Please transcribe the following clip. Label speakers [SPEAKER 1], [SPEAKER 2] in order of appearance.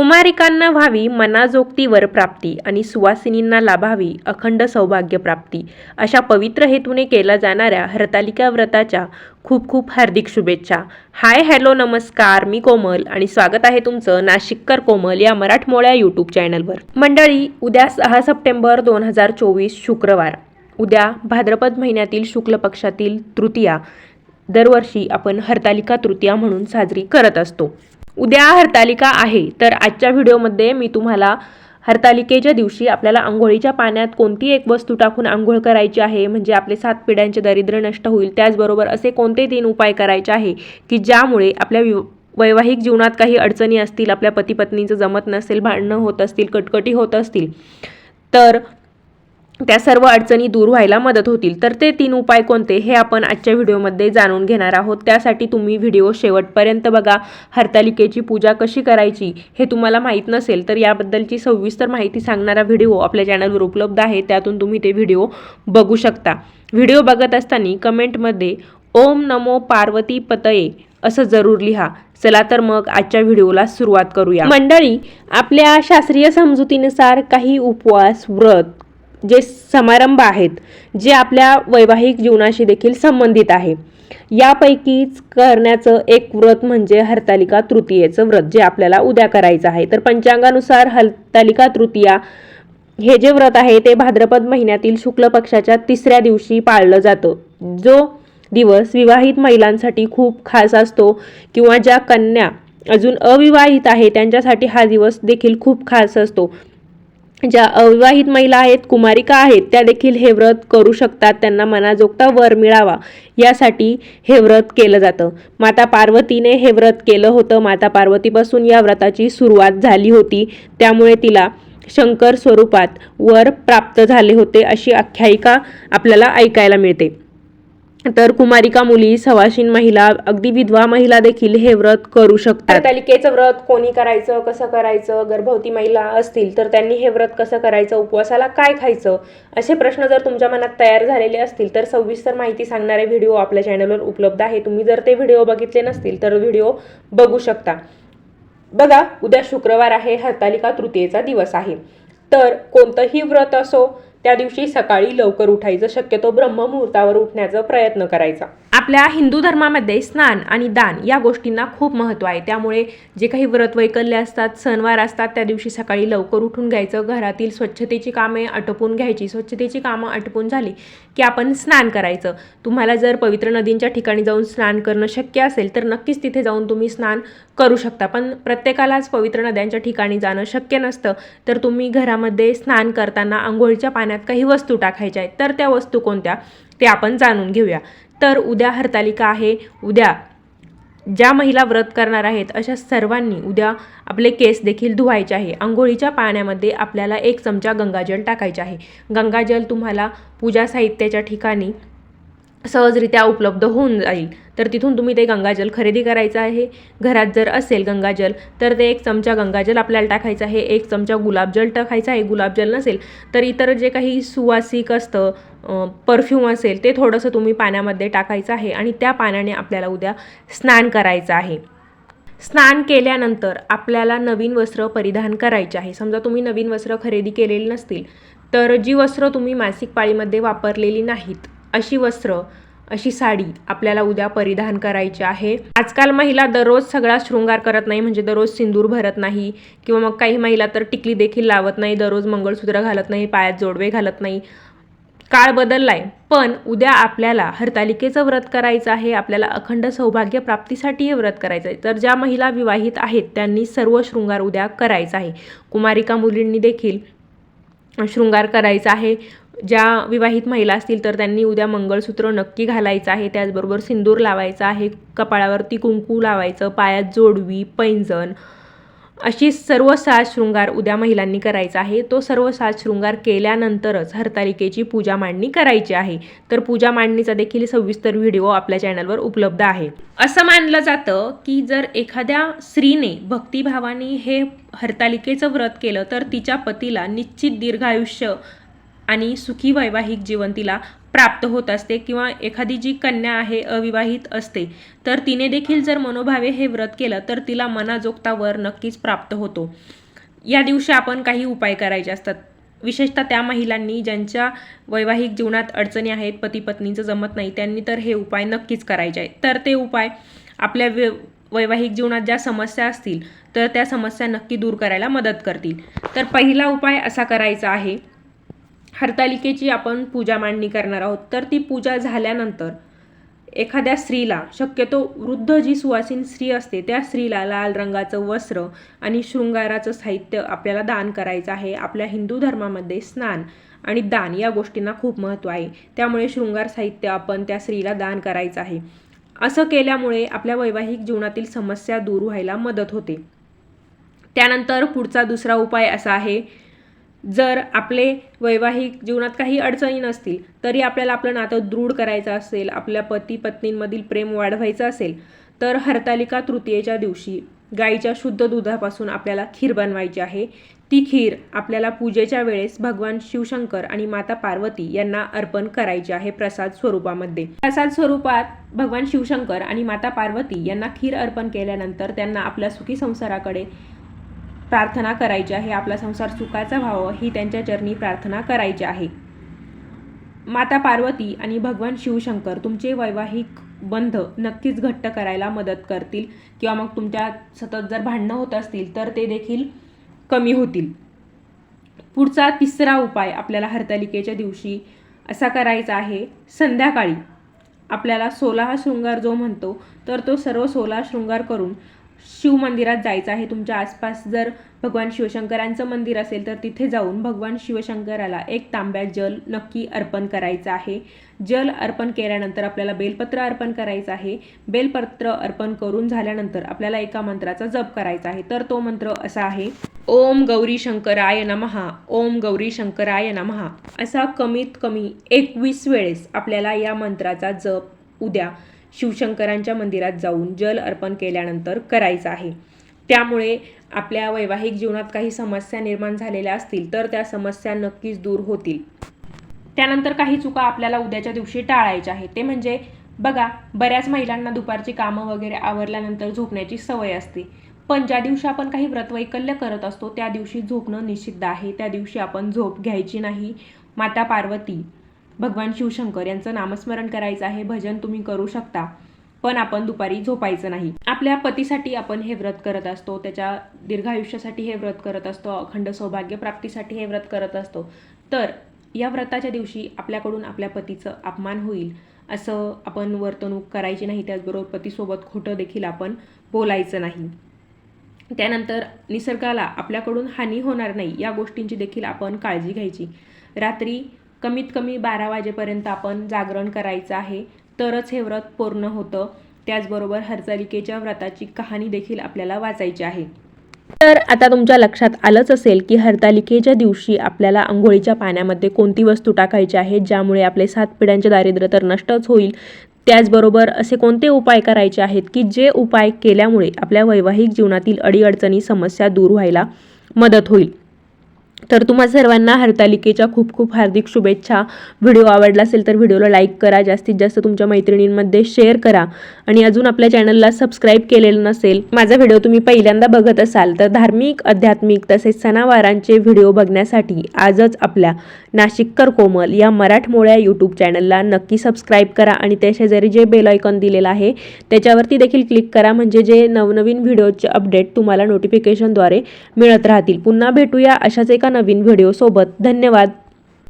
[SPEAKER 1] कुमारिकांना व्हावी मनाजोगतीवर प्राप्ती आणि सुवासिनींना लाभावी अखंड सौभाग्य प्राप्ती अशा पवित्र हेतूने केल्या जाणाऱ्या हरतालिका व्रताच्या खूप खूप हार्दिक शुभेच्छा. हाय हॅलो नमस्कार मी कोमल आणि स्वागत आहे तुमचं नाशिककर कोमल या मराठमोळ्या यूट्यूब चॅनलवर. मंडळी उद्या सहा सप्टेंबर दोन हजार चोवीस शुक्रवार. उद्या भाद्रपद महिन्यातील शुक्ल पक्षातील तृतीया. दरवर्षी आपण हरतालिका तृतीया म्हणून साजरी करत असतो. उद्या हरतालिका आहे. तर आजच्या व्हिडिओमध्ये मी तुम्हाला हरतालिकेच्या दिवशी आपल्याला आंघोळीच्या पाण्यात कोणती एक वस्तू टाकून आंघोळ करायची आहे म्हणजे आपले सात पिढ्यांचे दारिद्र्य नष्ट होईल त्याचबरोबर असे कोणते तीन उपाय करायचे आहे की ज्यामुळे आपल्या वि वैवाहिक जीवनात काही अडचणी असतील आपल्या पती पत्नीचं जमत नसेल भांडणं होत असतील कटकटी होत असतील. तर त्या सर्व अडचणी दूर व्हायला मदत होतील. तर ते तीन उपाय कोणते हे आपण आजच्या व्हिडिओमध्ये जाणून घेणार आहोत. त्यासाठी तुम्ही व्हिडिओ शेवटपर्यंत बघा. हरतालिकेची पूजा कशी करायची हे तुम्हाला माहीत नसेल तर याबद्दलची सविस्तर माहिती सांगणारा व्हिडिओ आपल्या चॅनलवर उपलब्ध आहे. त्यातून तुम्ही ते व्हिडिओ बघू शकता. व्हिडिओ बघत असताना कमेंटमध्ये ओम नमो पार्वती पतये असं जरूर लिहा. चला तर मग आजच्या व्हिडिओला सुरुवात करूया. मंडळी आपल्या शास्त्रीय समजुतीनुसार काही उपवास व्रत जे समारंभ आहेत जे आपल्या वैवाहिक जीवनाशी देखील संबंधित आहे. यापैकीच करण्याचं एक व्रत म्हणजे हरतालिका तृतीयेचं व्रत जे आपल्याला उद्या करायचं आहे. तर पंचांगानुसार हरतालिका तृतीया हे जे व्रत आहे ते भाद्रपद महिन्यातील शुक्ल पक्षाच्या तिसऱ्या दिवशी पाळलं जातं. जो दिवस विवाहित महिलांसाठी खूप खास असतो किंवा ज्या कन्या अजून अविवाहित आहे त्यांच्यासाठी हा दिवस देखील खूप खास असतो. ज्या अविवाहित महिला आहेत कुमारिका आहेत त्या देखील हे व्रत करू शकतात. त्यांना मनाजोगता वर मिळावा. यासाठी हे व्रत केलं जातं. माता पार्वतीने हे व्रत केलं होतं. माता पार्वतीपासून या व्रताची सुरुवात झाली होती. त्यामुळे तिला शंकर स्वरूपात वर प्राप्त झाले होते अशी आख्यायिका आपल्याला ऐकायला मिळते. तर कुमारिका मुली सवाशीन महिला अगदी विधवा महिला देखील हे व्रत करू शकतात. तालिकेचं व्रत कोणी करायचं कसं करायचं गर्भवती महिला असतील तर त्यांनी हे व्रत कसं करायचं उपवासाला काय खायचं असे प्रश्न जर तुमच्या मनात तयार झालेले असतील तर सविस्तर माहिती सांगणारे व्हिडिओ आपल्या चॅनलवर उपलब्ध आहे. तुम्ही जर ते व्हिडिओ बघितले नसतील तर व्हिडिओ बघू शकता. बघा उद्या शुक्रवार आहे हरतालिका तृतीयेचा दिवस आहे. तर कोणतंही व्रत असो त्या दिवशी सकाळी लवकर उठायचं शक्यतो ब्रह्ममुहूर्तावर उठण्याचा प्रयत्न करायचा. आपल्या हिंदू धर्मामध्ये स्नान आणि दान या गोष्टींना खूप महत्त्व आहे. त्यामुळे जे काही व्रत वैकल्य असतात सणवार असतात त्या दिवशी सकाळी लवकर उठून घ्यायचं घरातील स्वच्छतेची कामे आटोपून घ्यायची स्वच्छतेची कामं आटोपून झाली की आपण स्नान करायचं. तुम्हाला जर पवित्र नदींच्या ठिकाणी जाऊन स्नान करणं शक्य असेल तर नक्कीच तिथे जाऊन तुम्ही स्नान करू शकता. पण प्रत्येकालाच पवित्र नद्यांच्या ठिकाणी जाणं शक्य नसतं तर तुम्ही घरामध्ये स्नान करताना आंघोळीच्या पाण्यात काही वस्तू टाकायच्या आहेत तर त्या वस्तू कोणत्या? ते आपण जाणून घेऊया. तर उद्या हरतालिका आहे. उद्या ज्या महिला व्रत करणार आहेत अशा सर्वांनी उद्या आपले केस देखील धुवायचे आहे. आंघोळीच्या पाण्यामध्ये आपल्याला एक चमचा गंगाजल टाकायचे आहे. गंगाजल तुम्हाला पूजा साहित्याच्या ठिकाणी सहजरित्या उपलब्ध होऊन जाईल. तर तिथून तुम्ही ते गंगाजल खरेदी करायचं आहे. घरात जर असेल गंगाजल तर ते एक चमचा गंगाजल आपल्याला टाकायचं आहे. एक चमचा गुलाबजल टाकायचं आहे. गुलाबजल नसेल तर इतर जे काही सुवासिक असतं परफ्यूम असेल ते थोडंसं तुम्ही पाण्यामध्ये टाकायचं आहे आणि त्या पाण्याने आपल्याला उद्या स्नान करायचं आहे. स्नान केल्यानंतर आपल्याला नवीन वस्त्र परिधान करायचे आहे. समजा तुम्ही नवीन वस्त्र खरेदी केलेली नसतील तर जी वस्त्र तुम्ही मासिक पाळीमध्ये वापरलेली नाहीत अशी वस्त्र अशी साडी आपल्याला उद्या परिधान करायची आहे. आजकाल महिला दररोज सगळा शृंगार करत नाही म्हणजे दररोज सिंदूर भरत नाही किंवा मग काही महिला तर टिकली देखील लावत नाही दररोज मंगळसूत्र घालत नाही पायात जोडवे घालत नाही. काळ बदललाय पण उद्या आपल्याला हरतालिकेचं व्रत करायचं आहे आपल्याला अखंड सौभाग्य प्राप्तीसाठी हे व्रत करायचं आहे. तर ज्या महिला विवाहित आहेत त्यांनी सर्व शृंगार उद्या करायचा आहे. कुमारिका मुलींनी देखील शृंगार करायचा आहे. ज्या विवाहित महिला असतील तर त्यांनी उद्या मंगळसूत्र नक्की घालायचं आहे. त्याचबरोबर सिंदूर लावायचा आहे. कपाळावरती कुंकू लावायचं पायात जोडवी पैंजण अशी सर्व साज शृंगार उद्या महिलांनी करायचा आहे. तो सर्व साज शृंगार केल्यानंतरच हरतालिकेची पूजा मांडणी करायची आहे. तर पूजा मांडणीचा देखील सविस्तर व्हिडिओ आपल्या चॅनलवर उपलब्ध आहे. असं मानलं जातं की जर एखाद्या स्त्रीने भक्तिभावाने हे हरतालिकेचं व्रत केलं तर तिच्या पतीला निश्चित दीर्घायुष्य आणि सुखी वैवाहिक जीवन तिला प्राप्त होत असते किंवा एखादी जी कन्या आहे अविवाहित असते तर तिने देखील जर मनोभावे हे व्रत केलं तर तिला मनाजोगता वर नक्कीच प्राप्त होतो. या दिवशी आपण काही उपाय करायचे असतात. विशेषतः त्या महिलांनी ज्यांच्या वैवाहिक जीवनात अडचणी आहेत पती पत्नीचं जमत नाही त्यांनी तर हे उपाय नक्कीच करायचे आहेत. तर ते उपाय आपल्या वे वैवाहिक जीवनात ज्या समस्या असतील तर त्या समस्या नक्की दूर करायला मदत करतील. तर पहिला उपाय असा करायचा आहे हरतालिकेची आपण पूजा मांडणी करणार आहोत. तर ती पूजा झाल्यानंतर एखाद्या स्त्रीला शक्यतो वृद्ध जी सुवासीन स्त्री असते त्या स्त्रीला लाल रंगाचं वस्त्र आणि शृंगाराचं साहित्य आपल्याला दान करायचं आहे. आपल्या हिंदू धर्मामध्ये स्नान आणि दान या गोष्टींना खूप महत्त्व आहे. त्यामुळे शृंगार साहित्य आपण त्या स्त्रीला दान करायचं आहे. असं केल्यामुळे आपल्या वैवाहिक जीवनातील समस्या दूर व्हायला मदत होते. त्यानंतर पुढचा दुसरा उपाय असा आहे जर आपले वैवाहिक जीवनात काही अडचणी नसतील तरी आपल्याला आपलं नातं दृढ करायचं असेल आपल्या पती पत्नींमधील प्रेम वाढवायचं असेल तर हरतालिका तृतीयेच्या दिवशी गाईच्या शुद्ध दुधापासून आपल्याला खीर बनवायची आहे. ती खीर आपल्याला पूजेच्या वेळेस भगवान शिवशंकर आणि माता पार्वती यांना अर्पण करायची आहे प्रसाद स्वरूपामध्ये. प्रसाद स्वरूपात भगवान शिवशंकर आणि माता पार्वती यांना खीर अर्पण केल्यानंतर त्यांना आपल्या सुखी संसाराकडे प्रार्थना करायची आहे. आपला संसार सुखाचा व्हावं ही त्यांच्या चरणी प्रार्थना करायची आहे. माता पार्वती आणि भगवान शिवशंकर तुमचे वैवाहिक बंध नक्कीच घट्ट करायला मदत करतील किंवा मग तुमच्या सतत जर भांडणं होत असतील तर ते देखील कमी होतील. पुढचा तिसरा उपाय आपल्याला हरतालिकेच्या दिवशी असा करायचा आहे संध्याकाळी. आपल्याला सोळा शृंगार जो म्हणतो तर तो सर्व सोला शृंगार करून शिव मंदिरात जायचं आहे. तुमच्या आसपास जर भगवान शिवशंकरांचं मंदिर असेल तर तिथे जाऊन भगवान शिवशंकराला एक तांब्या जल नक्की अर्पण करायचं आहे. जल अर्पण केल्यानंतर आपल्याला बेलपत्र अर्पण करायचं आहे. बेलपत्र अर्पण करून झाल्यानंतर आपल्याला एका मंत्राचा जप करायचा आहे. तर तो मंत्र असा आहे ओम गौरी शंकराय नमहा ओम गौरी शंकराय नमहा असा कमीत कमी एकवीस वेळेस आपल्याला या मंत्राचा जप उद्या शिवशंकरांच्या मंदिरात जाऊन जल अर्पण केल्यानंतर करायचं आहे. त्यामुळे आपल्या वैवाहिक जीवनात काही समस्या निर्माण झालेल्या असतील तर त्या समस्या नक्कीच दूर होतील. त्यानंतर काही चुका आपल्याला उद्याच्या दिवशी टाळायच्या आहेत. ते म्हणजे बघा बऱ्याच महिलांना दुपारची कामं वगैरे आवरल्यानंतर झोपण्याची सवय असते. पण ज्या दिवशी आपण काही व्रतवैकल्य करत असतो त्या दिवशी झोपणं निषिद्ध आहे. त्या दिवशी आपण झोप घ्यायची नाही. माता पार्वती भगवान शिवशंकर यांचं नामस्मरण करायचं आहे भजन तुम्ही करू शकता पण आपण दुपारी झोपायचं नाही. आपल्या पतीसाठी आपण हे व्रत करत असतो त्याच्या दीर्घायुष्यासाठी हे व्रत करत असतो अखंड सौभाग्य प्राप्तीसाठी हे व्रत करत असतो. तर या व्रताच्या दिवशी आपल्याकडून आपल्या पतीचं अपमान होईल असं आपण वर्तणूक करायची नाही त्याचबरोबर पतीसोबत खोटं देखील आपण बोलायचं नाही. त्यानंतर निसर्गाला आपल्याकडून हानी होणार नाही या गोष्टींची देखील आपण काळजी घ्यायची. रात्री कमीत कमी बारा वाजेपर्यंत आपण जागरण करायचं आहे. तरच हे व्रत पूर्ण होतं. त्याचबरोबर हरतालिकेच्या व्रताची कहाणी देखील आपल्याला वाचायची आहे. तर आता तुमच्या लक्षात आलंच असेल की हरतालिकेच्या दिवशी आपल्याला आंघोळीच्या पाण्यामध्ये कोणती वस्तू टाकायची आहे ज्यामुळे आपले सात पिढ्यांचे दारिद्र्य तर नष्टच होईल. त्याचबरोबर असे कोणते उपाय करायचे आहेत की जे उपाय केल्यामुळे आपल्या वैवाहिक जीवनातील अडीअडचणी समस्या दूर व्हायला मदत होईल? तर तुम्हा सर्वांना हरतालिकेच्या खूप खूप हार्दिक शुभेच्छा. व्हिडिओ आवडला असेल तर व्हिडिओला लाईक करा जास्तीत जास्त तुमच्या मैत्रिणींमध्ये शेअर करा. आणि अजून आपल्या चॅनलला सबस्क्राईब केलेलं नसेल माझा व्हिडिओ तुम्ही पहिल्यांदा बघत असाल तर धार्मिक आध्यात्मिक तसेच सणावारांचे व्हिडिओ बघण्यासाठी आजच आपल्या नाशिककर कोमल या मराठमोळ्या यूट्यूब चॅनलला नक्की सबस्क्राईब करा आणि त्या शेजारी जे बेल आयकॉन दिलेलं आहे त्याच्यावरती देखील क्लिक करा. म्हणजे जे नवनवीन व्हिडिओचे अपडेट तुम्हाला नोटिफिकेशनद्वारे मिळत राहतील. पुन्हा भेटूया अशाच एका नवीन व्हिडिओसोबत. धन्यवाद.